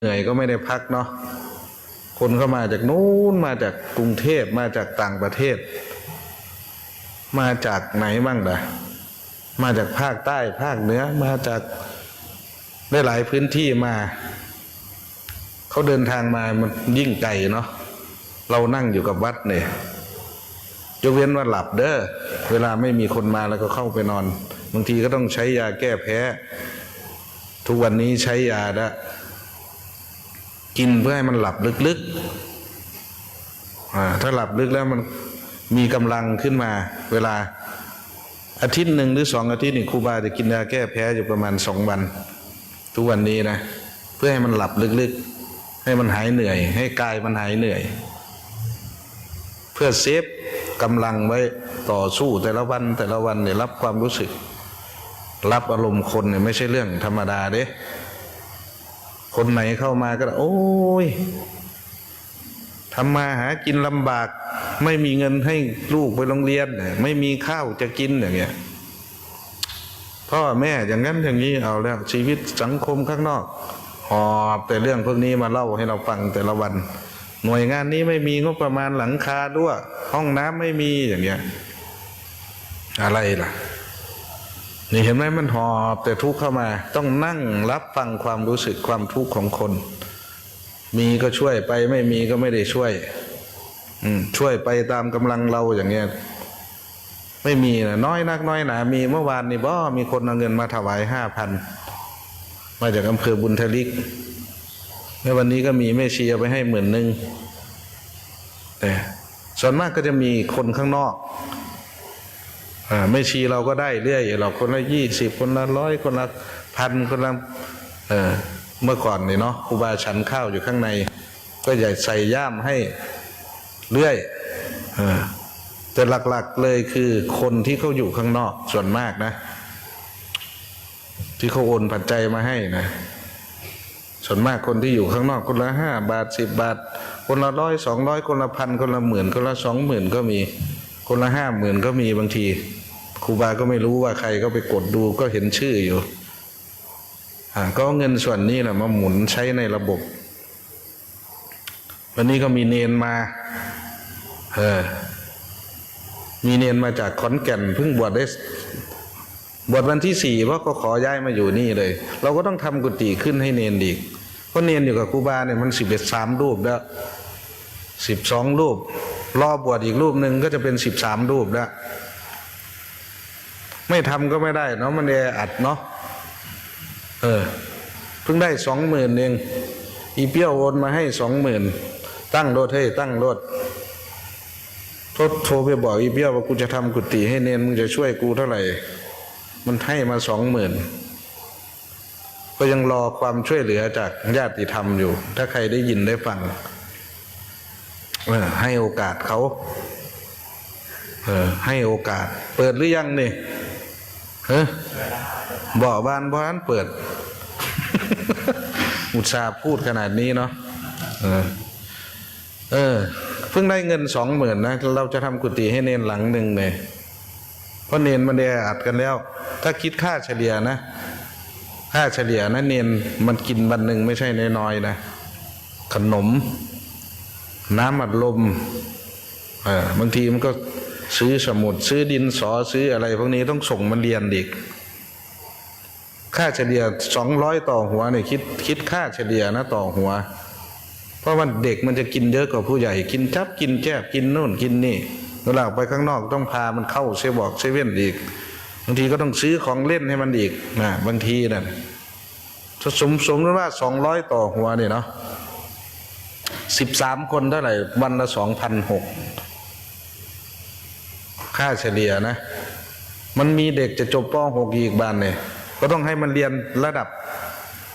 เหนื่อยก็ไม่ได้พักเนาะคนเข้ามาจากนู้นมาจากกรุงเทพมาจากต่างประเทศ มาจากไหนบ้างล่ะมาจากภาคใต้ภาคเหนือมาจากได้หลายพื้นที่มา เขาเดินทางมามันยิ่งไกลเนาะเรานั่งอยู่กับวัดเนี่ยยกเว้นว่าหลับเด้อเวลาไม่มีคนมาแล้วก็เข้าไปนอน บางทีก็ต้องใช้ยาแก้แพ้ ทุกวันนี้ใช้ยาละ กินเพื่อให้มันหลับลึกๆอ่าถ้าหลับลึกแล้วมันมีกำลังขึ้นมา เวลาอาทิตย์หนึ่งหรือสองอาทิตย์นี่ครูบาจะกินยาแก้แพ้อยู่ประมาณสองวัน ทุกวันนี้นะ เพื่อให้มันหลับลึกๆ ให้มันหายเหนื่อย ให้กายมันหายเหนื่อย เพื่อเซฟกำลังไว้ต่อสู้แต่ละวันแต่ละวันเนี่ยรับความรู้สึก รับอารมณ์คนเนี่ยไม่ใช่เรื่องธรรมดาเด้ คนไหนเข้ามาก็ โอ้ยทำมาหากินลำบาก ไม่มีเงินให้ลูกไปโรงเรียน ไม่มีข้าวจะกินอย่างเงี้ยพ่อแม่อย่างนั้นอย่างนี้เอาแล้ว ชีวิตสังคมข้างนอกหอบแต่เรื่องพวกนี้มาเล่าให้เราฟังแต่ละวัน หน่วยงานนี้ไม่มีงบประมาณหลังคาด้วยห้องน้ำไม่มีอย่างเงี้ยอะไรล่ะ นี่เห็นไหมมันหอบแต่ทุกข์เข้ามา ต้องนั่งรับฟังความรู้สึกความทุกข์ของคน มีก็ช่วยไปไม่มีก็ไม่ได้ช่วยช่วยไปตามกำลังเราอย่างเงี้ยไม่มีนะน้อยนักน้อยหนา มีเมื่อวานนี่บ่มีคนเอาเงินมาถวายห้าพันมาจากอำเภอบุญทลิกในวันนี้ก็มีแม่ชีเอาไปให้หมื่นหนึ่งแต่ส่วนมากก็จะมีคนข้างนอก อ่าไม่ชีเราก็ได้เรื่อยเราคนละยี่สิบคนละร้อยคนละพันคนละเออเมื่อก่อนนี่เนาะครูบาฉันข้าวอยู่ข้างใน ก็อยากใส่ย่ามให้เรื่อยอแต่หลักๆเลยคือคนที่เขาอยู่ข้างนอกส่วนมากนะ ที่เขาโอนปัจจัยมาให้นะส่วนมากคนที่อยู่ข้างนอกคนละห้าบาทสิบบาท คนละร้อยสองร้อยคนละพันคนละหมื่นคนละสองหมื่นก็มี คนละห้าหมื่นก็มีบางที ครูบาก็ไม่รู้ว่าใครก็ไปกดดูก็เห็นชื่ออยู่อ่าก็เงินส่วนนี้แหละมาหมุนใช้ในระบบ วันนี้ก็มีเนนมา เออ มีเนนมาจากขอนแก่นเพิ่งบวชได้บวชวันที่สี่เพราะก็ขอย้ายมาอยู่นี่เลย เราก็ต้องทำกุฏิขึ้นให้เนนอีกเพราะเนนอยู่กับครูบาเนี่ยมันสิบเอ็ดสามรูปแล้วสิบสองรูปรอบวชอีกรูปหนึ่งก็จะเป็นสิบสามรูปแล้ว ไม่ทำก็ไม่ได้เนาะมันแออัดเนาะเออเพิ่งได้สองหมื่นเองอีเปี้ยวโอนมาให้สองหมื่นตั้งรถให้ตั้งรถโทรโทรไปบอกอีเปี้ยวว่ากูจะทำกุฏิให้เนนมึงจะช่วยกูเท่าไหร่ มันให้มาสองหมื่นก็ยังรอความช่วยเหลือจากญาติธรรมอยู่ ถ้าใครได้ยินได้ฟังเออให้โอกาสเขา เออ ให้โอกาส เปิดหรือยังนี่ เฮ้บ่อบานบ้านเปิด อุตส่าห์พูดขนาดนี้เนาะเออเออ เพิ่งได้เงินสองหมื่นนะ เราจะทำกุฏิให้เนนหลังหนึ่งเลยเพราะเนนมันแออัดกันแล้ว ถ้าคิดค่าเฉลี่ยนะ ค่าเฉลี่ยนะเนนมันกินวันหนึ่งไม่ใช่น้อยๆนะ ขนม น้ำอัดลมเออบางทีมันก็ ซื้อสมุดซื้อดินสอซื้ออะไรพวกนี้ต้องส่งมันเรียนเด็ก ค่าเฉลี่ยสองร้อยต่อหัวเนี่ยคิดคิดค่าเฉลี่ยนะต่อหัว เพราะว่าเด็กมันจะกินเยอะกว่าผู้ใหญ่ กินจับกินแจบกินโน่นกินนี่เวลาออกไปข้างนอกต้องพามันเข้าเซบอกเซเว่นอีกบางทีก็ต้องซื้อของเล่นให้มันอีกนะบางทีนั่นถ้าสมสมมติว่าสองร้อยต่อหัวเนี่ยเนาะสิบสามคนเท่าไหร่วันละสองพันหก ค่าเฉลี่ยนะ มันมีเด็กจะจบป .6 อีกบ้านเนี่ยก็ต้องให้มันเรียนระดับ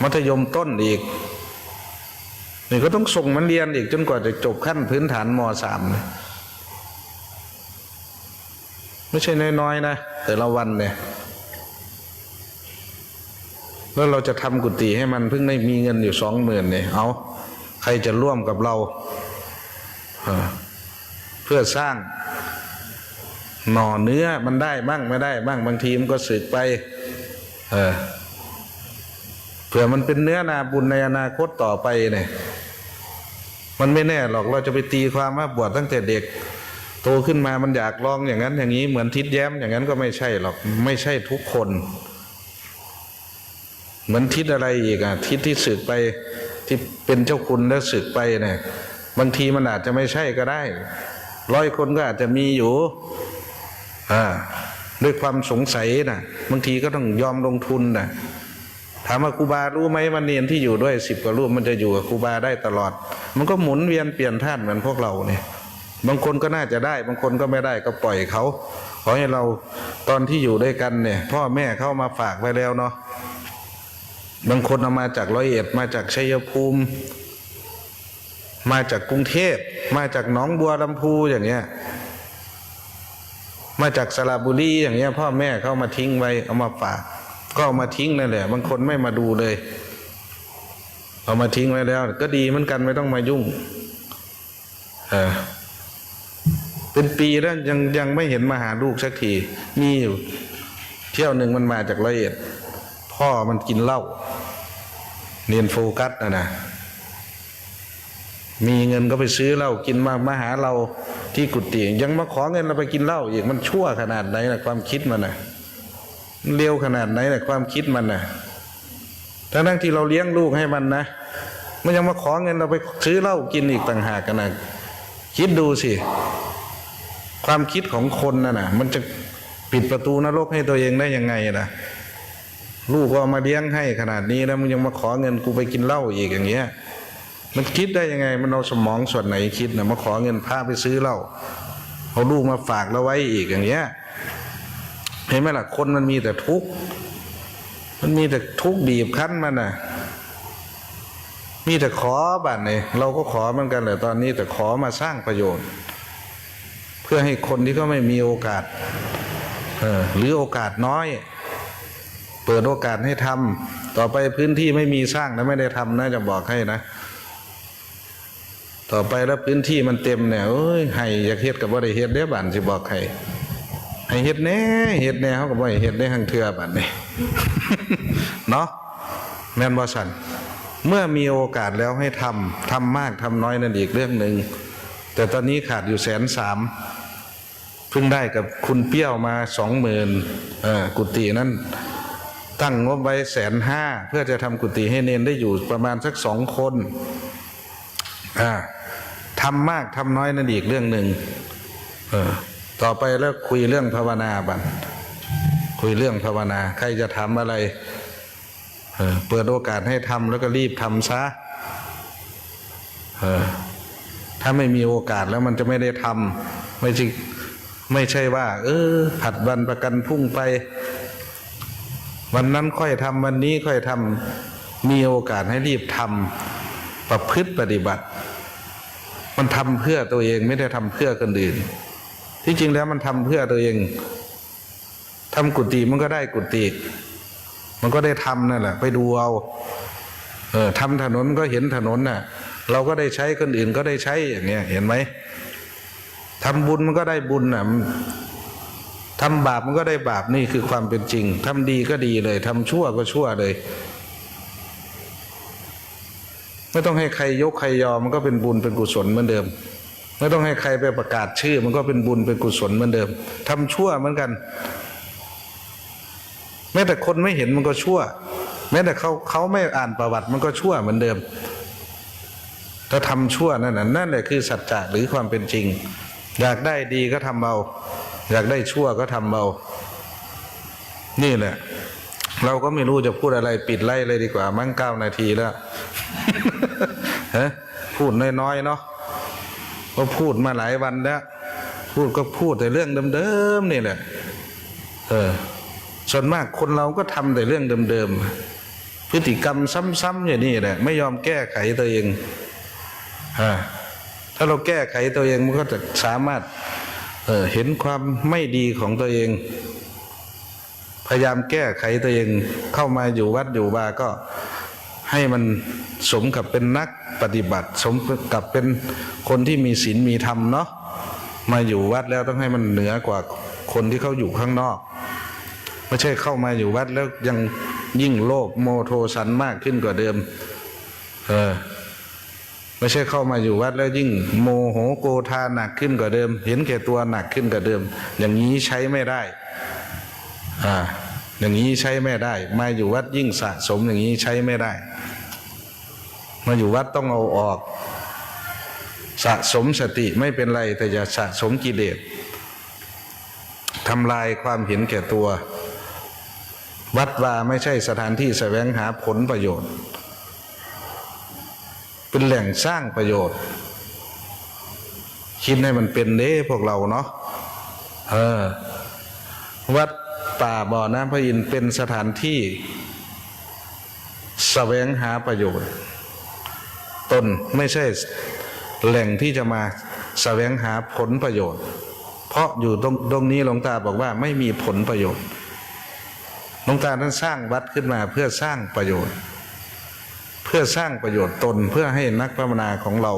มัธยมต้นอีกนี่ก็ต้องส่งมันเรียนอีกจนกว่าจะจบขั้นพื้นฐานมสามเนี่ยไม่ใช่น้อยๆนะ แต่ละวันเนี่ยแล้วเราจะทำกุฏิให้มันเพิ่งได้มีเงินอยู่สองหมื่นเนี่ยเอาใครจะร่วมกับเรา เพื่อสร้าง หน่อเนื้อมันได้บ้างไม่ได้ บ้างบางทีมันก็สึกไป เออเผื่อมันเป็นเนื้อนาบุญในอนาคตต่อไปเนี่ยมันไม่แน่หรอกเราจะไปตีความว่าบวชตั้งแต่เด็ก โตขึ้นมามันอยากลองอย่างนั้น อย่างนี้เหมือนทิศแย้มอย่างนั้นก็ไม่ใช่หรอกไม่ใช่ทุกคน เหมือนทิศอะไรอีกอะทิศที่สึกไปที่เป็นเจ้าคุณแล้วสึกไปเนี่ยบางทีมันอาจจะไม่ใช่ก็ได้ ร้อยคนก็อาจจะมีอยู่ ด้วยความสงสัยนะบางทีก็ต้องยอมลงทุนนะถามว่าครูบารู้ไหมมันเนียนที่อยู่ด้วยสิบกว่ารูปมันจะอยู่กับครูบาได้ตลอด มันก็หมุนเวียนเปลี่ยนท่านเหมือนพวกเราเนี่ย บางคนก็น่าจะได้ บางคนก็ไม่ได้ก็ปล่อยเขาขอให้เราตอนที่อยู่ด้วยกันเนี่ย พ่อแม่เข้ามาฝากไว้แล้วเนาะบางคนเอามาจากร้อยเอ็ดมาจากชัยภูมิ มาจากกรุงเทพมาจากหนองบัวลำพูอย่างเงี้ย มาจากสระบุรีอย่างเงี้ยพ่อแม่เขามาทิ้งไว้เอามาฝาก ก็เอามาทิ้งนั่นแหละ บางคนไม่มาดูเลย เอามาทิ้งไว้แล้ว ก็ดีเหมือนกันไม่ต้องมายุ่งเออเป็นปีแล้วยังยังไม่เห็นมาหาลูกสักทีมีอยู่ เที่ยวหนึ่งมันมาจากร้อยเอ็ดพ่อมันกินเหล้าเรียนโฟกัสนะนะ มีเงินก็ไปซื้อเหล้ากินมามาหาเราที่กุฏิยังมาขอเงินเราไปกินเหล้าอีกมันชั่วขนาดไหนนะความคิดมันนะเร็วขนาดไหนนะความคิดมันนะทั้งทั้งที่เราเลี้ยงลูกให้มันนะมันยังมาขอเงินเราไปซื้อเหล้ากินอีกต่างหากกันนะคิดดูสิความคิดของคนน่ะนะมันจะปิดประตูนรกให้ตัวเองได้ยังไงล่ะ ลูกก็มาเลี้ยงให้ขนาดนี้แล้วมึงยังมาขอเงินกูไปกินเหล้าอีกอย่างเงี้ย มันคิดได้ยังไง มันเอาสมองส่วนไหนคิดนะมาขอเงินพาไปซื้อเหล้าเอาลูกมาฝากเราไว้อีกอย่างเงี้ยเห็นไหมล่ะคนมันมีแต่ทุกข์มันมีแต่ทุกข์บีบคั้นมันน่ะ มีแต่ขอบัตรเนี่ยเราก็ขอเหมือนกันแต่ตอนนี้แต่ขอมาสร้างประโยชน์ เพื่อให้คนที่เขาไม่มีโอกาสเออหรือโอกาสน้อย เปิดโอกาสให้ทำต่อไปพื้นที่ไม่มีสร้างนะไม่ได้ทำนะจะบอกให้นะ ต่อไปแล้วพื้นที่มันเต็มเนี่ยเอ้ยให้อยากเฮ็ดกับว่าได้เฮ็ดได้บ้านสิบอกให้ให้เฮ็ดแน่เฮ็ดแน่เขาก็บ่าเฮ็ดได้หังเทือบ้านนี่เนาะแม่นบ่สันเมื่อมีโอกาสแล้วให้ทำทำมากทำน้อยนั่นอีกเรื่องหนึ่งแต่ตอนนี้ขาดอยู่แสนสามเพิ่งได้กับคุณเปี้ยวมาสองหมื่นกุฏินั้นตั้งงบไว้แสนห้าเพื่อจะทำกุฏิให้เนนได้อยู่ประมาณสักสองคนอ่า ทำมากทำน้อยนั่นอีกเรื่องหนึ่งเออต่อไปแล้วคุยเรื่องภาวนาบันคุยเรื่องภาวนา ใครจะทำอะไรเออเปิดโอกาสให้ทำแล้วก็รีบทำซะเออถ้าไม่มีโอกาสแล้วมันจะไม่ได้ทำไม่ใช่ไม่ใช่ว่า เออ ผัดวันประกันพุ่งไป วันนั้นค่อยทำวันนี้ค่อยทำมีโอกาสให้รีบทำประพฤติปฏิบัติ มันทำเพื่อตัวเองไม่ได้ทำเพื่อคนอื่น ที่จริงแล้วมันทำเพื่อตัวเองทำกุฏิมันก็ได้กุฏิมันก็ได้ทำนั่นแหละ ไปดูเอาเออทำถนนก็เห็นถนนน่ะ เราก็ได้ใช้คนอื่นก็ได้ใช้อย่างเงี้ยเห็นไหมทำบุญมันก็ได้บุญน่ะทำบาปมันก็ได้บาปนี่คือความเป็นจริงทำดีก็ดีเลยทำชั่วก็ชั่วเลย ไม่ต้องให้ใครยกใครยอมมันก็เป็นบุญเป็นกุศลเหมือนเดิม ไม่ต้องให้ใครไปประกาศชื่อ มันก็เป็นบุญเป็นกุศลเหมือนเดิมทำชั่วเหมือนกัน แม้แต่คนไม่เห็นมันก็ชั่ว แม้แต่เขาเขาไม่อ่านประวัติมันก็ชั่วเหมือนเดิม ถ้าทำชั่วนั่นน่ะนั่นแหละคือสัจจะหรือความเป็นจริง อยากได้ดีก็ทำเอาอยากได้ชั่วก็ทำเอานี่แหละเราก็ไม่รู้จะพูดอะไรปิดไล่เลยดีกว่า มั้งเก้านาทีแล้ว ฮะพูดน้อยๆเนาะก็พูดมาหลายวันแล้ว พูดก็พูดแต่เรื่องเดิมๆนี่แหละ เออ ส่วนมากคนเราก็ทำแต่เรื่องเดิมๆพฤติกรรมซ้ำๆอย่างนี้แหละ ไม่ยอมแก้ไขตัวเองฮะถ้าเราแก้ไขตัวเองมันก็จะสามารถเออเห็นความไม่ดีของตัวเอง พยายามแก้ไขตัวเองเข้ามาอยู่วัดอยู่บาก็ ให้มันสมกับเป็นนักปฏิบัติ สมกับเป็นคนที่มีศีลมีธรรมเนาะมาอยู่วัดแล้วต้องให้มันเหนือกว่าคนที่เขาอยู่ข้างนอก ไม่ใช่เข้ามาอยู่วัดแล้วยังยิ่งโลภโมโทสันมากขึ้นกว่าเดิม เออไม่ใช่เข้ามาอยู่วัดแล้วยิ่งโมโหโกธาหนักขึ้นกว่าเดิม เห็นแก่ตัวหนักขึ้นกว่าเดิม อย่างนี้ใช้ไม่ได้ อ่า อย่างนี้ใช้ไม่ได้ มาอยู่วัดยิ่งสะสมอย่างนี้ใช้ไม่ได้ มาอยู่วัดต้องเอาออก สะสมสติไม่เป็นไร แต่อย่าสะสมกิเลสทำลายความเห็นแก่ตัว วัดวาไม่ใช่สถานที่แสวงหาผลประโยชน์ เป็นแหล่งสร้างประโยชน์ คิดให้มันเป็นเด้พวกเราเนาะเออวัด ป่าบ่อน้ำพระอินทร์เป็นสถานที่แสวงหาประโยชน์ ตนไม่ใช่แหล่งที่จะมาแสวงหาผลประโยชน์ เพราะอยู่ตรงตรงนี้หลวงตาบอกว่าไม่มีผลประโยชน์หลวงตาท่านสร้างวัดขึ้นมาเพื่อสร้างประโยชน์ เพื่อสร้างประโยชน์ตนเพื่อให้นักภาวนาของเรา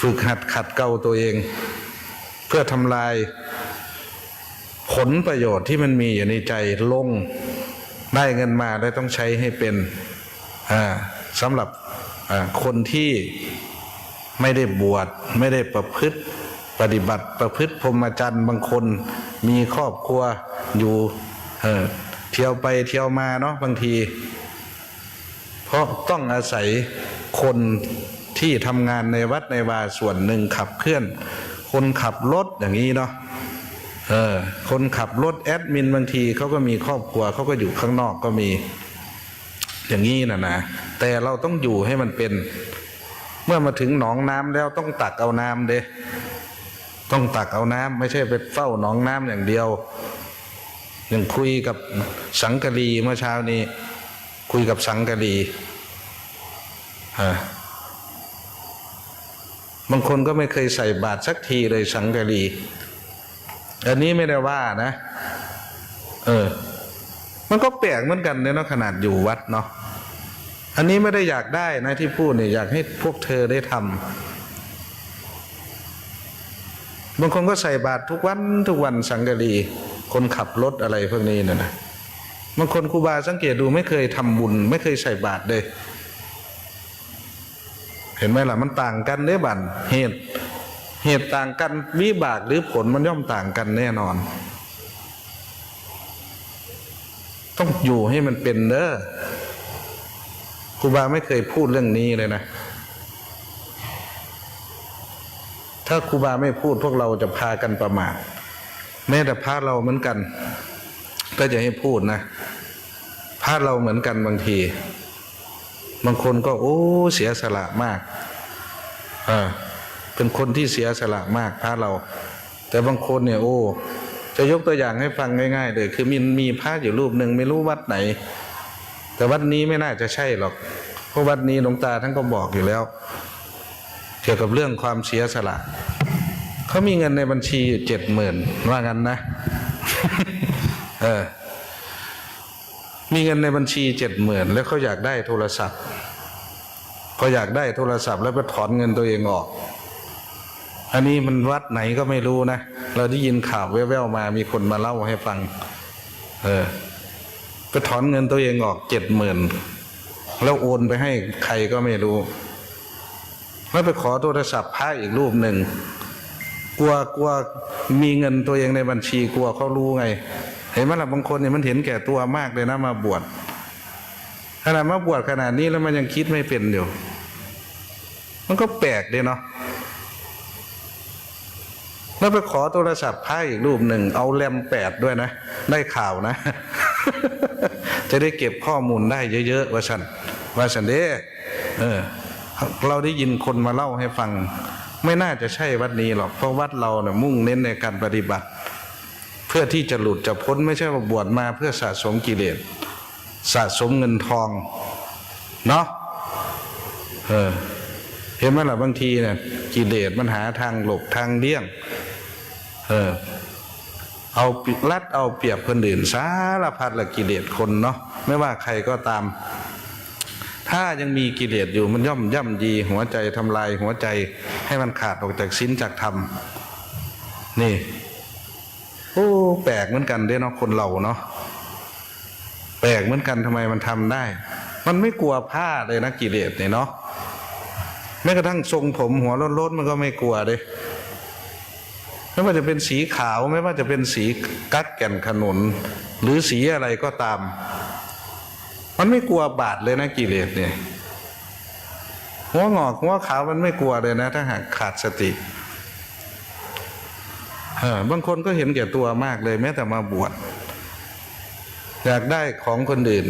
ฝึกหัดขัดเกลาตัวเอง เพื่อทำลาย ผลประโยชน์ที่มันมีอยู่ในใจลงได้เงินมาได้ต้องใช้ให้เป็นสำหรับคนที่ไม่ได้บวชไม่ได้ประพฤติปฏิบัติประพฤติพรหมจรรย์บางคนมีครอบครัวอยู่เออเที่ยวไปเที่ยวมาเนาะบางที เพราะต้องอาศัยคนที่ทำงานในวัดในวาส่วนหนึ่งขับเคลื่อน คนขับรถอย่างนี้เนาะ เออ คนขับรถแอดมินบางทีเขาก็มีครอบครัวเขาก็อยู่ข้างนอกก็มี อย่างนี้นะนะแต่เราต้องอยู่ให้มันเป็น เมื่อมาถึงหนองน้ำแล้วต้องตักเอาน้ำเด้ต้องตักเอาน้ำไม่ใช่ไปเฝ้าหนองน้ำอย่างเดียวอย่างคุยกับสังกะรีเมื่อเช้านี้ คุยกับสังกะรีฮะบางคนก็ไม่เคยใส่บาตรสักทีเลยสังกะรี อันนี้ไม่ได้ว่านะ เออ มันก็แปลกเหมือนกันเนาะขนาดอยู่วัดเนาะอันนี้ไม่ได้อยากได้นะที่พูดเนี่ยอยากให้พวกเธอได้ทำบางคนก็ใส่บาตรทุกวันทุกวันสังกะรีคนขับรถอะไรพวกนี้นะนะบางคนครูบาสังเกตดูไม่เคยทำบุญ ไม่เคยใส่บาตรเลย เห็นไหมล่ะมันต่างกันเด้บันเหตุ เหตุต่างกันวิบากหรือผลมันย่อมต่างกันแน่นอน ต้องอยู่ให้มันเป็นเด้อครูบาไม่เคยพูดเรื่องนี้เลยนะ ถ้าครูบาไม่พูดพวกเราจะพากันประมาทแม้แต่พระเราเหมือนกัน ก็จะให้พูดนะพระเราเหมือนกันบางที บางคนก็โอ้เสียสละมากอ่า เป็นคนที่เสียสละมากพระเรา แต่บางคนเนี่ยโอ้จะยกตัวอย่างให้ฟังง่ายๆเลยคือมีมีพระอยู่รูปหนึ่งไม่รู้วัดไหน แต่วัดนี้ไม่น่าจะใช่หรอก เพราะวัดนี้หลวงตาท่านก็บอกอยู่แล้ว เกี่ยวกับเรื่องความเสียสละเขามีเงินในบัญชีอยู่เจ็ดหมื่นว่างั้นนะ เออ มีเงินในบัญชีเจ็ดหมื่นแล้วเขาอยากได้โทรศัพท์เขาอยากได้โทรศัพท์แล้วไปถอนเงินตัวเองออก อันนี้มันวัดไหนก็ไม่รู้นะ เราได้ยินข่าวแว่วๆมา มีคนมาเล่าให้ฟัง เออ ไปถอนเงินตัวเองออกเจ็ดหมื่นแล้วโอนไปให้ใครก็ไม่รู้ แล้วไปขอโทรศัพท์พระอีกรูปหนึ่ง กลัวกลัวมีเงินตัวเองในบัญชีกลัวเขารู้ไง เห็นไหมล่ะบางคนเนี่ยมันเห็นแก่ตัวมากเลยนะมาบวชขนาดมาบวชขนาดนี้แล้วมันยังคิดไม่เป็นอยู่ มันก็แปลกเลยเนาะ แล้วไปขอโทรศัพท์พระอีกรูปหนึ่ง เอาแรมแปดด้วยนะ ได้ข่าวนะ จะได้เก็บข้อมูลได้เยอะๆว่าฉันว่าฉันเด้เออ เราได้ยินคนมาเล่าให้ฟัง ไม่น่าจะใช่วัดนี้หรอก เพราะวัดเราเนี่ยมุ่งเน้นในการปฏิบัติ เพื่อที่จะหลุดจะพ้นไม่ใช่ว่าบวชมาเพื่อสะสมกิเลสสะสมเงินทอง เนาะเออเห็นไหมล่ะบางทีเนี่ยกิเลสมันหาทางหลบทางเลี่ยง เออ เอาลัดเอาเปรียบคนอื่นสารพัดละกิเลสคนเนาะไม่ว่าใครก็ตาม ถ้ายังมีกิเลสอยู่มันย่อมย่ำยีหัวใจทำลายหัวใจให้มันขาดออกจากศีลจากธรรมนี่ โอ้แปลกเหมือนกันเด้เนาะคนเราเนาะแปลกเหมือนกันทำไมมันทำได้ มันไม่กลัวผ้าเลยนะกิเลสเนี่ยเนาะแม้กระทั่งทรงผมหัวโล้นๆมันก็ไม่กลัวเลย ไม่ว่าจะเป็นสีขาว ไม่ว่าจะเป็นสีกัดแก่นขนุน หรือสีอะไรก็ตาม มันไม่กลัวบาดเลยนะกิเลสเนี่ยหัวงอกหัวขาวมันไม่กลัวเลยนะ ถ้าหากขาดสติเออบางคนก็เห็นแก่ตัวมากเลย แม้แต่มาบวชอยากได้ของคนอื่น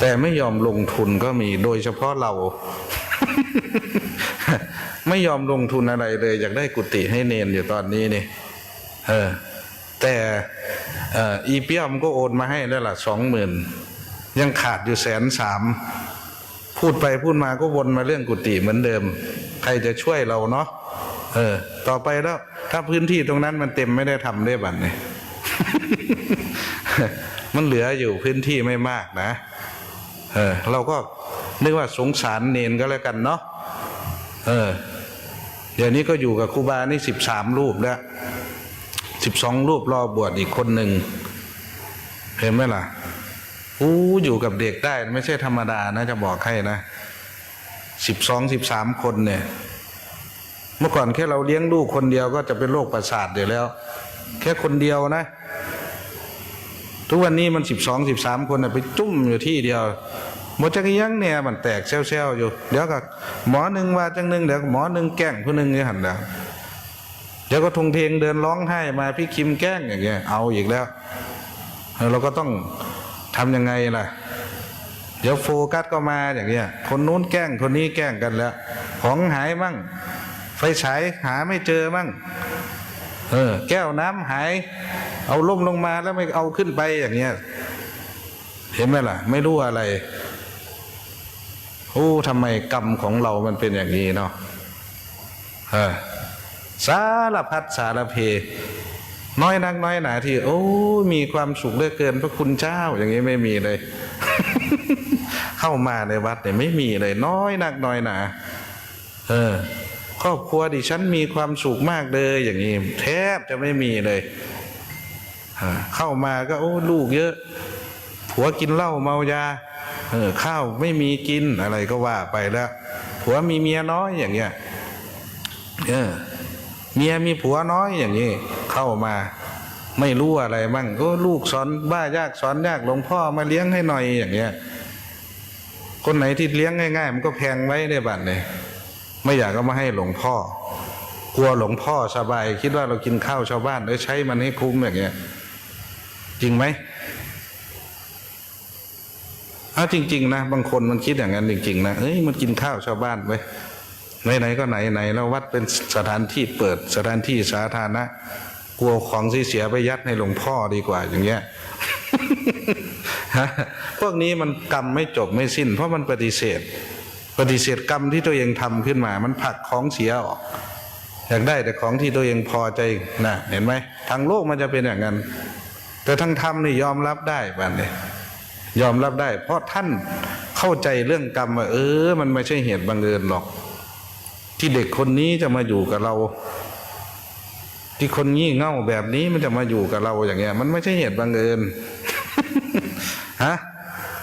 แต่ไม่ยอมลงทุนก็มีโดยเฉพาะเรา ไม่ยอมลงทุนอะไรเลย อยากได้กุฏิให้เนนอยู่ตอนนี้นี่เออ แต่อีเปียมก็โอนมาให้แล้วล่ะสองหมื่นยังขาดอยู่แสนสามพูดไปพูดมาก็วนมาเรื่องกุฏิเหมือนเดิม ใครจะช่วยเราเนาะเออ ต่อไปแล้วถ้าพื้นที่ตรงนั้นมันเต็มไม่ได้ทำได้บัดเนี่ยมันเหลืออยู่พื้นที่ไม่มากนะ เออ เราก็นึกว่าสงสารเนนก็แล้วกันเนาะเออ เดี๋ยวนี้ก็อยู่กับครูบานี่สิบสามรูปแล้วสิบสองรูปรอบวชอีกคนหนึ่งเห็นไหมล่ะอู้อยู่กับเด็กได้ไม่ใช่ธรรมดานะจะบอกให้นะสิบสองสิบสามคนเนี่ย เมื่อก่อนแค่เราเลี้ยงลูกคนเดียวก็จะเป็นโรคประสาทอยู่แล้ว แค่คนเดียวนะ ทุกวันนี้มันสิบสองสิบสามคนน่ะไปจุ่มอยู่ที่เดียว หมดจักยังเนี่ยมันแตกเซลๆอยู่ เดี๋ยวก็หมอหนึ่งว่าจังหนึ่งเดี๋ยวก็หมอหนึ่งแกล้งผู้หนึ่งนี่หันแล้วเดี๋ยวก็ทงเทงเดินร้องไห้มาพี่คิมแกล้งอย่างเงี้ยเอาอีกแล้วเราก็ต้องทำยังไงล่ะ เดี๋ยวโฟกัสก็มาอย่างเงี้ย คนนู้นแกล้งคนนี้แกล้งกันแล้ว ของหายมั่ง ไฟฉายหาไม่เจอมั่งเออ แก้วน้ำหาย เอาล่มลงมาแล้วไม่เอาขึ้นไปอย่างเงี้ย เห็นไหมล่ะ ไม่รู้อะไร โอ้ทำไมกรรมของเรามันเป็นอย่างนี้เนาะเออสารพัดสารเพ น้อยนักน้อยหนาที่ โอ้ มีความสุขเหลือเกินพระคุณเจ้า อย่างนี้ไม่มีเลย เข้ามาในวัดเนี่ยไม่มีเลย น้อยนักน้อยหนา เออ ครอบครัวดิฉันมีความสุขมากเลย อย่างนี้แทบจะไม่มีเลยเข้ามาก็โอ้ลูกเยอะ ผัวกินเหล้าเมายา ออข้าวไม่มีกินอะไรก็ว่าไปแล้วผัวมีเมียน้อยอย่างเงี้ยเออเมียมีผัวน้อยอย่างนี้เข้ามา ไม่รู้อะไรมั่งก็ลูกสอนบ้ายากสอนยากหลวงพ่อมาเลี้ยงให้หน่อยอย่างเงี้ยคนไหนที่เลี้ยงง่ายๆมันก็แพงไว้ในบัตรเนี่ยไม่อยากก็มาให้หลวงพ่อกลัวหลวงพ่อสบาย คิดว่าเรากินข้าวชาวบ้านเออใช้มันให้คุ้มอย่างเงี้ย จริงไหม อ้าจริง ๆ นะ บางคนมันคิดอย่างนั้นจริง ๆ นะเอ้ยมันกินข้าวชาวบ้านไปไหนๆก็ไหนๆแล้ววัดเป็นสถานที่เปิดสถานที่สาธารณะกลัวของเสียไปยัดให้หลวงพ่อดีกว่าอย่างเงี้ยฮะพวกนี้มันกรรมไม่จบไม่สิ้น เพราะมันปฏิเสธ ปฏิเสธกรรมที่ตัวเองทำขึ้นมา มันผลักของเสียออกอยากได้แต่ของที่ตัวเองพอใจนะเห็นไหมทางโลกมันจะเป็นอย่างนั้น แต่ทางธรรมนี่ยอมรับได้บ้านเนี่ย ยอมรับได้ เพราะท่านเข้าใจเรื่องกรรมว่าเออ มันไม่ใช่เหตุบังเอิญหรอก ที่เด็กคนนี้จะมาอยู่กับเรา ที่คนงี่เง่าแบบนี้มันจะมาอยู่กับเราอย่างเงี้ย มันไม่ใช่เหตุบังเอิญฮะ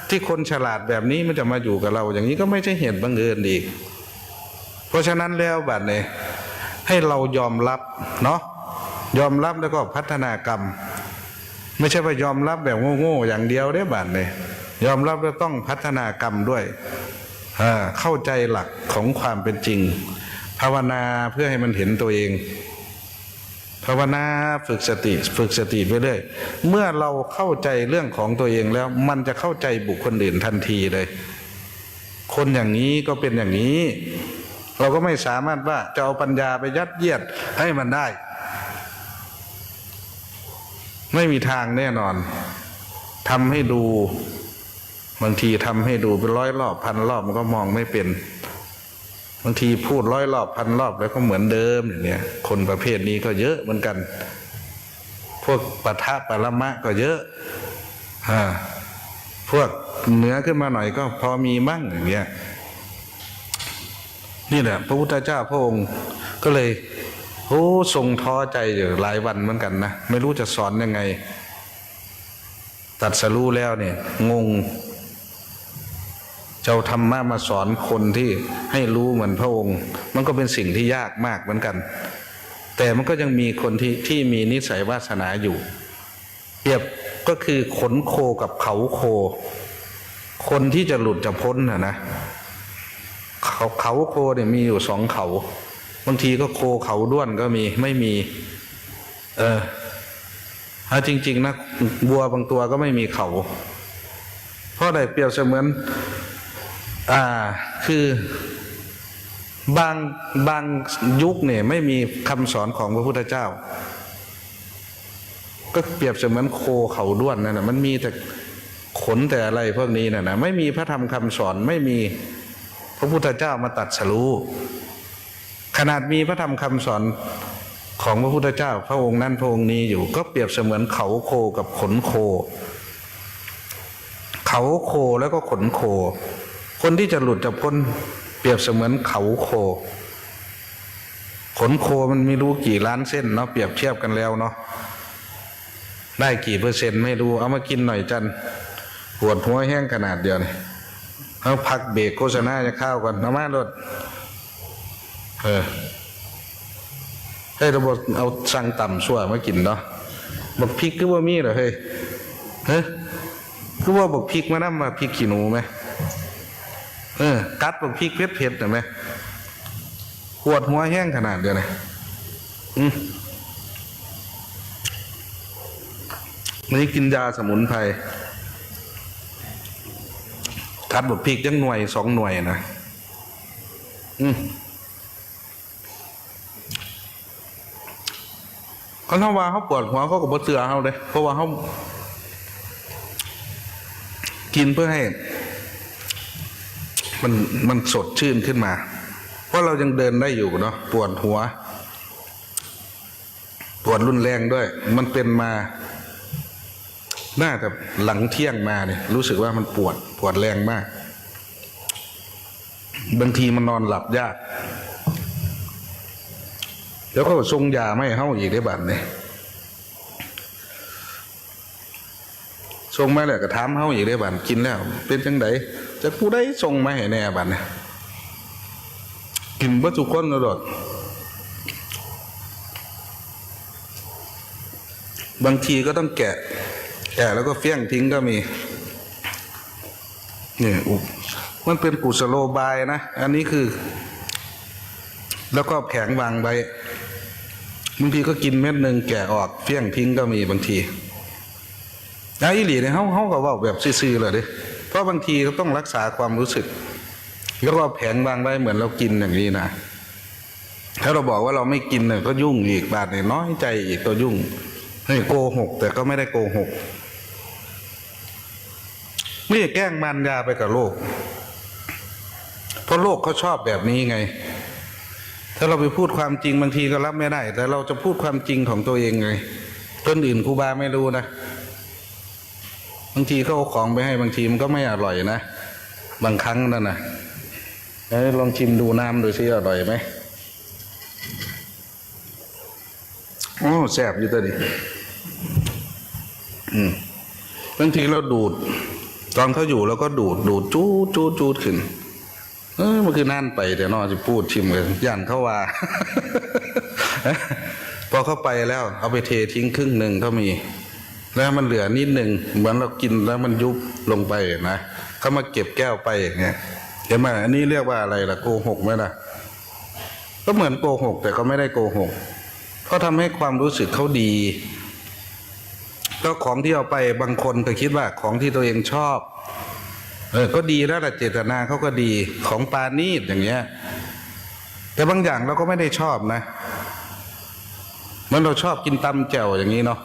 ที่คนฉลาดแบบนี้มันจะมาอยู่กับเรา อย่างนี้ก็ไม่ใช่เหตุบังเอิญอีก เพราะฉะนั้นแล้วบัดเนี่ยให้เรายอมรับเนาะยอมรับแล้วก็พัฒนากรรม ไม่ใช่ว่ายอมรับแบบโง่ๆอย่างเดียวได้บัดเนี่ยยอมรับแล้วต้องพัฒนากรรมด้วยเข้าใจหลักของความเป็นจริง ภาวนาเพื่อให้มันเห็นตัวเอง ภาวนาฝึกสติฝึกสติไปเรื่อยเมื่อเราเข้าใจเรื่องของตัวเองแล้ว มันจะเข้าใจบุคคลอื่นทันทีเลย คนอย่างนี้ก็เป็นอย่างนี้ เราก็ไม่สามารถว่าจะเอาปัญญาไปยัดเยียดให้มันได้ ไม่มีทางแน่นอนทำให้ดูบางทีทำให้ดูเป็นร้อยรอบพันรอบมันก็มองไม่เป็น บางทีพูดร้อยรอบพันรอบแล้วก็เหมือนเดิมอย่างเนี้ยคนประเภทนี้ก็เยอะเหมือนกัน พวกปะทะปะละมะก็เยอะอ่าพวกเหนือขึ้นมาหน่อยก็พอมีมั่งอย่างเงี้ยนี่แหละพระพุทธเจ้าพระองค์ก็เลย โอ้ทรงท้อใจอยู่หลายวันเหมือนกันนะไม่รู้จะสอนยังไง ตัดสรู้แล้วเนี่ย งง เจ้าธรรมะมาสอนคนที่ให้รู้เหมือนพระองค์ มันก็เป็นสิ่งที่ยากมากเหมือนกัน แต่มันก็ยังมีคนที่ที่มีนิสัยวาสนาอยู่เปรียบก็คือขนโคกับเขาโค คนที่จะหลุดจะพ้นนะนะเขาเขาโคเนี่ยมีอยู่สองเขา บางทีก็โคเขาด้วนก็มีไม่มี เออถ้าจริง ๆนะวัวบางตัวก็ไม่มีเขาเพราะอะไรเปรียบเสมือน อ่า คือบางบางยุคเนี่ยไม่มีคำสอนของพระพุทธเจ้า ก็เปรียบเสมือนโคเขาด้วนนั่นนะมันมีแต่ขนแต่อะไรพวกนี้น่ะนะไม่มีพระธรรมคำสอนไม่มีพระพุทธเจ้ามาตัดสรู้ ขนาดมีพระธรรมคำสอนของพระพุทธเจ้า พระองค์นั้นพระองค์นี้อยู่ก็เปรียบเสมือนเขาโคกับขนโค เขาโคแล้วก็ขนโค คนที่จะหลุดจะพ้นเปรียบเสมือนเขาโค ขนโคมันไม่รู้กี่ล้านเส้นเนาะเปรียบเทียบกันแล้วเนาะได้กี่เปอร์เซ็นต์ไม่รู้ เอามากินหน่อยจันปวดหัวแห้งขนาดเดียวนี่เอาพักเบรกโฆษณาจะเข้าวก่อนเอามาลด เออให้ระบบเอาสั่งต่ำชั่วมากินเนาะบักพริกคือว่ามีเหรอเฮ้ยเฮ้ยคือว่าบักพริกมานั่มาพริกขี้หนูไหมเออกัดบักพริกเผ็ดเผ็ดๆหน่อยไหมปวดหัวแห้งขนาดเดียวนี่อืมนี่กินยาสมุนไพรกัดบักพริกยังหน่วยสองหน่วยนะอืม เขาถ้าว่าเขาปวดหัวเขาก็บ่เสือเขาเลยเพราะว่าเขากินเพื่อให้ มันมันสดชื่นขึ้นมา เพราะเรายังเดินได้อยู่เนาะปวดหัว ปวดรุนแรงด้วย มันเป็นมาน่าจะหลังเที่ยงมาเนี่ยรู้สึกว่ามันปวดปวดแรงมาก บางทีมันนอนหลับยาก แล้วก็ทรงยาไม่ให้าอีกได้บัดเนี่ยทรงมาแล้วก็ถามเฮาอีกได้บัดกินแล้ว เป็นจังไดจะผู้ใดทรงมาให้แน่บัดเนี่ยกินเบ่ทุกคนแล้วดอกบางทีก็ต้องแกะ แกะแล้วก็เฟี้ยงทิ้งก็มีเนี่ยอุมันเป็นกุศโลบายนะ อันนี้คือ แล้วก็แผงวางไว้ บางทีก็กินเม็ดหนึ่งแกะออกเฟี้ยงทิ้งก็มีบางทีไอ้อีหลีเนี่ยเขาเขาก็ว่าแบบซื่อๆเลยดิเพราะบางทีก็ต้องรักษาความรู้สึก แล้วก็แผงวางไว้เหมือนเรากินอย่างนี้นะถ้าเราบอกว่าเราไม่กินเนี่ยก็ยุ่งอีกบาดเนี่ยน้อยใจอีกตัวยุ่งนี่โกหก แต่ก็ไม่ได้โกหกไม่แกล้งมันยาไปกับโลก เพราะโลกเขาชอบแบบนี้ไง ถ้าเราไปพูดความจริงบางทีก็รับไม่ได้ แต่เราจะพูดความจริงของตัวเองไงคนอื่นครูบาไม่รู้นะบางทีเขาเอาของไปให้บางทีมันก็ไม่อร่อยนะบางครั้งนั่นนะลองชิมดูน้ำดูสิอร่อยไหมโอ้แซ่บอยู่ตัวดิอืมบางทีเราดูด ตอนเขาอยู่เราก็ดูด ดูดจูดจูดจูดขึ้น เออมันคือนั่นไปแต่นอจะพูดชิมเลยย่านเขาว่า พอเข้าไปแล้ว เอาไปเททิ้งครึ่งหนึ่งก็มี แล้วมันเหลือนิดหนึ่งเหมือนเรากินแล้วมันยุบลงไปนะเขามาเก็บแก้วไปอย่างเงี้ยเห็นไหมอันนี้เรียกว่าอะไรล่ะโกหกไหมล่ะ ก็เหมือนโกหก แต่ก็ไม่ได้โกหกก็ทำให้ความรู้สึกเขาดีก็ของที่เอาไปบางคนก็คิดว่าของที่ตัวเองชอบ เออก็ดีแล้วแต่เจตนาเขาก็ดีของปานีดอย่างเงี้ย แต่บางอย่างเราก็ไม่ได้ชอบนะเหมันเราชอบกินตำแจ่วอย่างนี้เนาะ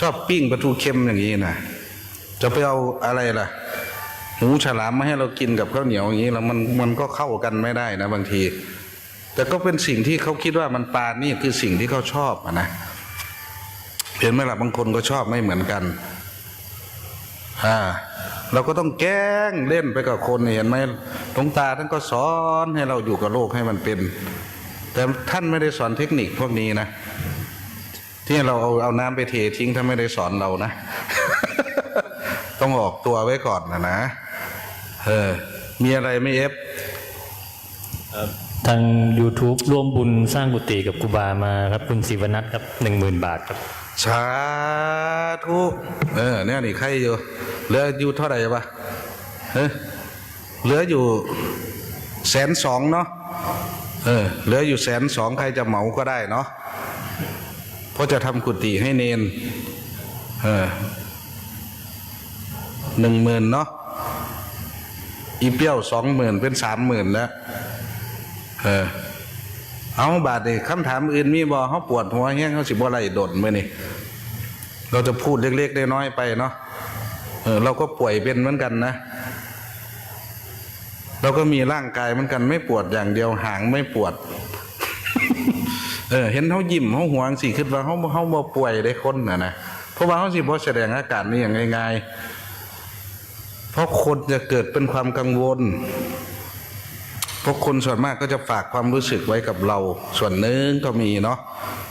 ชอบปิ้งปลาทูเค็มอย่างนี้นะจะไปเอาอะไรล่ะหมูฉลามมาให้เรากินกับข้าวเหนียวอย่างนี้แล้วมันมันก็เข้ากันไม่ได้นะบางที แต่ก็เป็นสิ่งที่เขาคิดว่ามันปานี่คือสิ่งที่เขาชอบนะเห็นไหมล่ะบางคนก็ชอบไม่เหมือนกัน อ่าเราก็ต้องแกล้งเล่นไปกับคนเห็นไหมหลวงตาท่านก็สอนให้เราอยู่กับโลกให้มันเป็น แต่ท่านไม่ได้สอนเทคนิคพวกนี้นะ ที่เราเอาเอาน้ำไปเททิ้งถ้านไม่ได้สอนเรานะ ต้องออกตัวไว้ก่อนนะนะเออมีอะไรไม่เอฟทาง YouTube ร่วมบุญสร้างกุฏิกับครูบามาครับ คุณศิวนัทครับหนึ่งหมื่นบาทครับ สาธุเออเนี่ยนี่ใครอยู่ เหลืออยู่เท่าไหร่ปะเออเหลืออยู่แสนสองเนาะเออเหลืออยู่แสนสองใครจะเหมาก็ได้เนาะเพราะจะทำกุฏิให้เนนเออหนึ่งหมื่นเนาะอีเปี้ยวสองหมื่นเป็นสามหมื่นแล้วเออ เอาบาดนี่คำถามอื่นมีบ่เขาปวดหัวแห้งเขาสิบ่ไรโดดมื่อนี่เราจะพูดเล็กๆน้อยๆไปเนาะเออเราก็ป่วยเป็นเหมือนกันนะ เราก็มีร่างกายเหมือนกันไม่ปวดอย่างเดียวหางไม่ปวด เออ เห็นเขายิ้มเขาหวงสิคิดว่าเขาเขาบ่ป่วยได้คนน่ะนะเพราะว่าเขาสิบ่แสดงอาการนี้อย่างง่ายๆเพราะคนจะเกิดเป็นความกังวล เพราะคนส่วนมากก็จะฝากความรู้สึกไว้กับเรา ส่วนหนึ่งก็มีเนาะ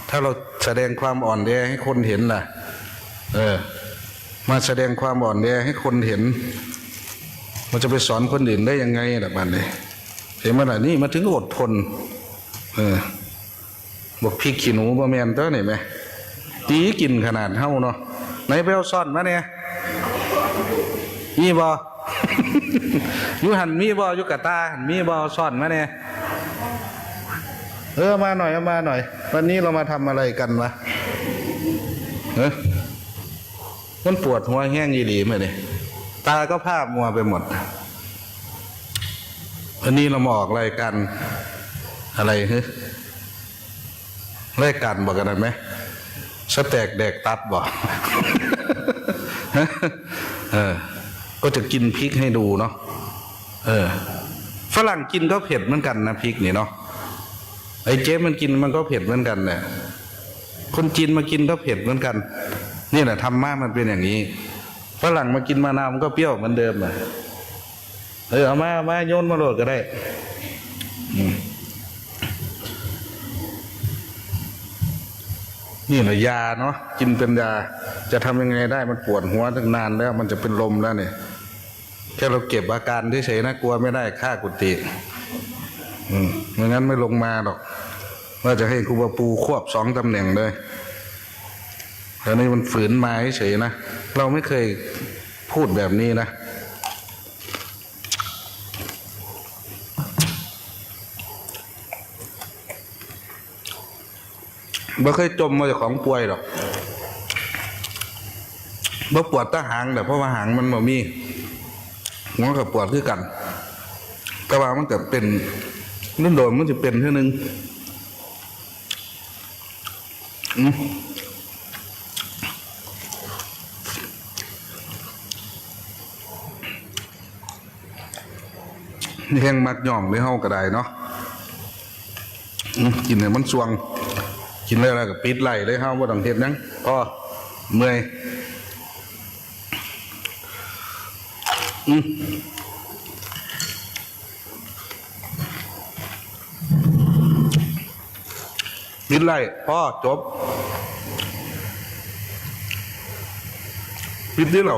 ถ้าเราแสดงความอ่อนแอให้คนเห็นล่ะ เออ มาแสดงความอ่อนแอให้คนเห็น มันจะไปสอนคนอื่นได้ยังไงล่ะบัดนี้เห็นไหมล่ะนี่มาถึงอดทน เออบอกพริกขี้หนูบ่แมนเต้อนี่ไหมตีกินขนาดเท่าเนาะไหนไปเอาซ่อนมาเนี่ยมีบ่อ ยู่หันมีบ่อยู่กะตาหันมีบ่ซ่อนมาเนี่ยเออมาหน่อยเอามาหน่อย วันนี้เรามาทำอะไรกันวะเออมันปวดหัวแห้งยีหลีมาเนี่ยตาก็ภาพมัวไปหมด วันนี้เรามาออกรายการอะไรฮะรายการบอกกันได้ไหมสแต็กแดกตัดบอกเออ ก็จะกินพริกให้ดูเนาะเออ ฝรั่งกินก็เผ็ดเหมือนกันนะพริกนี่เนาะไอ้เจ๊มันกินมันก็เผ็ดเหมือนกันเนี่ยคนจีนมากินก็เผ็ดเหมือนกัน นี่แหละธรรมะมันเป็นอย่างนี้ฝรั่งมากินมะนาวมันก็เปรี้ยวเหมือนเดิมเลยเออเอามาเอามาโยนมาโหลดก็ได้นี่แหละยาเนาะกินเป็นยา จะทำยังไงได้มันปวดหัวตั้งนานแล้ว มันจะเป็นลมแล้วเนี่ย แค่เราเก็บอาการเฉยๆนะกลัวไม่ได้ค่ากุฏิอืมไม่งั้นไม่ลงมาหรอก ว่าจะให้ครูบาปูควบสองตำแหน่งเลยแต่นี่มันฝืนมาเฉยๆนะ เราไม่เคยพูดแบบนี้นะบ่เคยจมมาจากของป่วยหรอกบ่ปวดตาหางแต่เพราะว่าหางมันบ่มี หัวกับปวดคือกัน แต่ว่ามันก็เป็นนั่นโดนมันจะเป็นเท่านึงอืมแห้งมักย่อมไม่เฮาก็ได้เนาะกินให้มันสวง กินเลยแล้วก็ปิดไหลเลยเฮาบ่ต้องเฮ็ดหยังพอเมื่อย อืมปิดไรพ่อจบปิดดิเรา